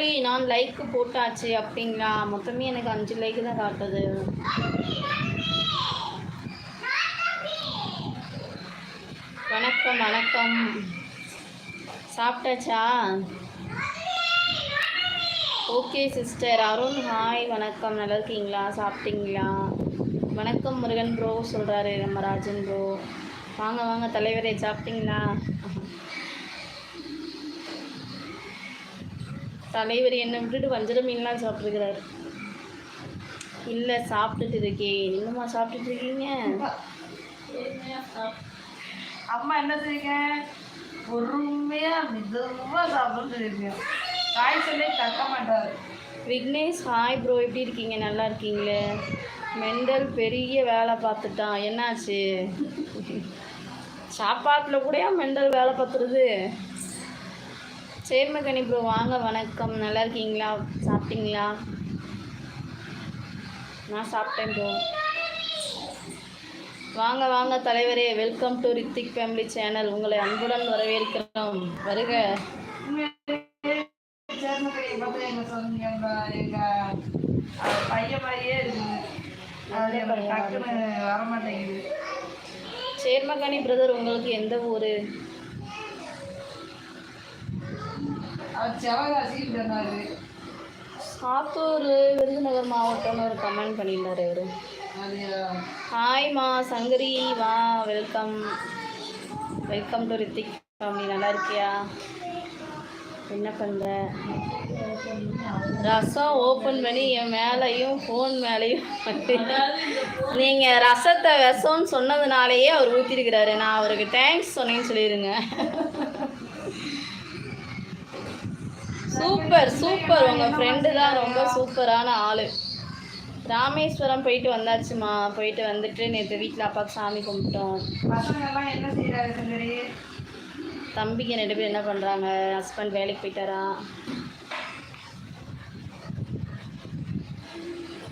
தோழி நான் லைக் போட்டாச்சு அப்படிங்களா? மொத்தமே எனக்கு அஞ்சு லைக் தான் காட்டுது. வணக்கம் வணக்கம். சாப்பிட்டாச்சா? ஓகே சிஸ்டர் அருண் ஹாய் வணக்கம். நல்லா இருக்கீங்களா? சாப்பிட்டீங்களா? வணக்கம் முருகன் ப்ரோ சொல்கிறாரு நம்ம ராஜன் ப்ரோ வாங்க வாங்க. தலைவரே சாப்பிட்டீங்களா? தலைவர் என்னை விட்டுட்டு வஞ்சர மீன்லாம் சாப்பிட்ருக்கிறாரு இல்லை சாப்பிட்டுட்டு இருக்கேன். இன்னுமா சாப்பிட்டுட்டு இருக்கீங்க? அம்மா என்ன செய்யுங்க? பொறுமையா மெதுவா சாப்பிட்டு இருக்கேன் காய்ச்சலே கட்ட மாட்டாரு. விக்னேஷ் ஹாய் ப்ரோ எப்படி இருக்கீங்க? நல்லா இருக்கீங்களே? மெண்டல் பெரிய வேலை பார்த்துட்டான். என்னாச்சு? சாப்பாட்டில் கூடயா மெண்டல் வேலை பார்த்துருது சேர்மகனி ப்ரோ வாங்க வணக்கம். நல்லா இருக்கீங்களா? சாப்பிட்டீங்களா? நான் சாப்பிட்டேன் ப்ரோ வாங்க வாங்க தலைவரே. Welcome to Rithik family channel உங்களை அன்புடன் வரவேற்கிறோம். வருக. சேர்மகனி பிரதர் உங்களுக்கு எந்த ஊர்? சாத்தூர் விருதுநகர் மாவட்டம்னு ஒரு கமெண்ட் பண்ணியிருந்தாரு அது ஹாய்மா சங்கரி வா welcome welcome to Rithik family நல்லா இருக்கியா? என்ன பண்ணுற ரசம் ஓப்பன் பண்ணி என் மேலேயும் ஃபோன் மேலேயும் நீங்கள் ரசத்தை விஷம்னு சொன்னதுனாலேயே அவர் ஊற்றிருக்கிறாரு நான் அவருக்கு தேங்க்ஸ் சொன்னேன்னு சொல்லிடுங்க சூப்பர் சூப்பர். உங்கள் ஃப்ரெண்டு தான் ரொம்ப சூப்பரான ஆள். ராமேஸ்வரம் போயிட்டு வந்தாச்சுமா. போயிட்டு வந்துட்டு நேற்று வீட்டில் அப்பாவுக்கு சாமி கும்பிட்டோம். தம்பிக்கு ரெண்டு பேர் என்ன பண்ணுறாங்க ஹஸ்பண்ட் வேலைக்கு போயிட்டாரா?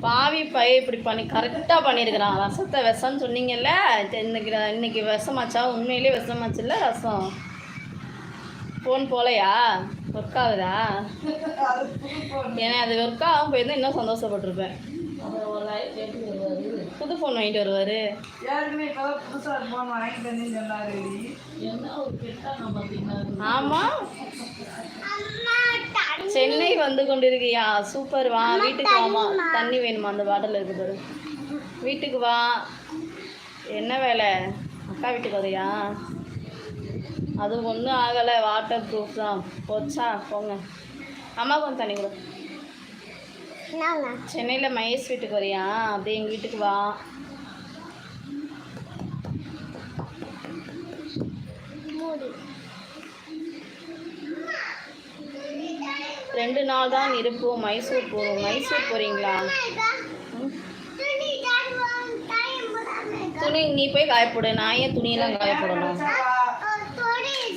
பாவி பைய இப்படி பண்ணி கரெக்டாக பண்ணியிருக்கிறான் ரசத்தை விஷம்னு சொன்னீங்கல்ல? இன்னைக்கு இன்னைக்கு விஷமாச்சா? உண்மையிலே விஷமாச்சுல்ல ரசம்? ஃபோன் போகலையா ஒர்க் ஆகுதா? ஏன்னா அது ஒர்க் ஆகும் போயிருந்தா இன்னும் சந்தோஷப்பட்டிருப்பேன். புது ஃபோன் வாங்கிட்டு வருவார். ஏற்கனவே இப்பதான் புதுசா போன் வாங்கிட்டு வந்து சொன்னாரு. ஆமாம் சென்னை வந்து கொண்டிருக்கியா? சூப்பர் வா. வீட்டுக்கு வாமா. தண்ணி வேணுமா? அந்த பாட்டில் இருக்கு பாரு. வீட்டுக்கு வா. என்ன வேலை? அக்கா வீட்டுக்கு வரியா? அது ஒன்றும் ஆகலை வாட்டர் ப்ரூஃப் தான். போச்சா? போங்க. அம்மா கொஞ்சம் தண்ணி கொடு. சென்னையில் மகேஷ் வீட்டுக்கு வரியா? அப்படியே எங்கள் வீட்டுக்கு வா. ரெண்டு நாள் தான் இருப்போம் மைசூர் போகிறோம் மைசூர் போகிறீங்களா? துணி நீ போய் காயப்போடு. நான் ஏன் துணியெல்லாம் காயப்படணும்?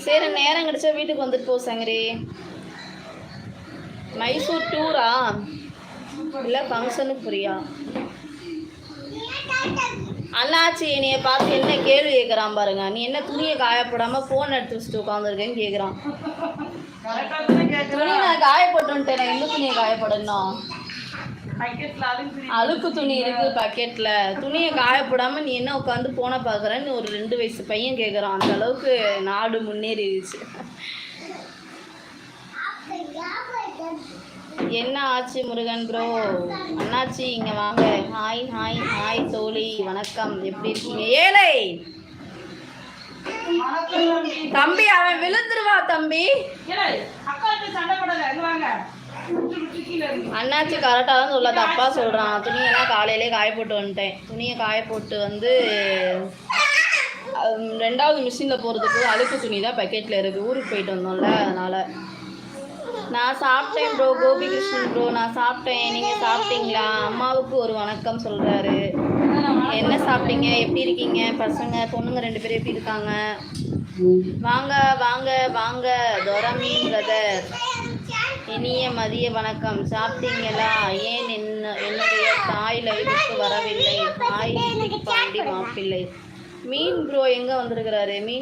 சரி நேரம் கிடைச்சா வீட்டுக்கு வந்துட்டு போ சங்கரி. மைசூர் டூரா? இல்லை ஃபங்க்ஷனுக்கு போறியா? அண்ணாச்சி என்னைய பார்த்து என்ன கேள்வி கேட்குறான் பாருங்க. நீ என்ன துணியை காயப்படாமல் ஃபோன் எடுத்து வச்சுட்டு உட்காந்துருக்கேன்னு கேட்குறான் துணி நான் காயப்பட்டு வந்துட்டேன் எந்த துணியை காயப்படணும்? அழுக்கு துணி இருக்கு பக்கெட்ல துணியை காயப்படாம நீ என்ன உட்காந்து போன பாக்குறன்னு ஒரு ரெண்டு வயசு பையன் கேக்குறான். அந்த அளவுக்கு நாடு முன்னேறிடுச்சு. என்ன ஆச்சு முருகன் ப்ரோ அண்ணாச்சி இங்க வாங்க. ஹாய் ஹாய் ஹாய் தோழி. வணக்கம். எப்படி இருக்கீங்க? ஏழை தம்பி அவன் விழுந்துருவா தம்பி. அக்கா சண்டை அங்க வாங்க. அண்ணாச்சி கரெக்டாக தான் சொல்ல அப்பா சொல்கிறான் துணியெல்லாம் காலையிலே காய போட்டு வந்துட்டேன். துணியை காய போட்டு வந்து ரெண்டாவது மிஷினில் போகிறதுக்கு அழுக்கு துணி தான் பக்கெட்டில் இருக்குது ஊருக்கு போயிட்டு வந்தோம்ல அதனால். நான் சாப்பிட்டேன் ப்ரோ கோபிகிருஷ்ணன் ப்ரோ நான் சாப்பிட்டேன். நீங்கள் சாப்பிட்டீங்களா? அம்மாவுக்கு ஒரு வணக்கம் சொல்கிறாரு என்ன சாப்பிட்டீங்க? எப்படி இருக்கீங்க? பசங்க பொண்ணுங்க ரெண்டு பேரும் எப்படி இருக்காங்க? வாங்க வாங்க வாங்க. துரமீன் பிரதர் இனிய மதிய வணக்கம். சாப்பிட்டீங்களா? ஏன் என்ன என்னுடைய தாய் லைவுக்கு வரவில்லை? தாய் பாண்டி மாப்பிள்ளை. மீன் ப்ரோ எங்கே வந்திருக்கிறாரு? மீன்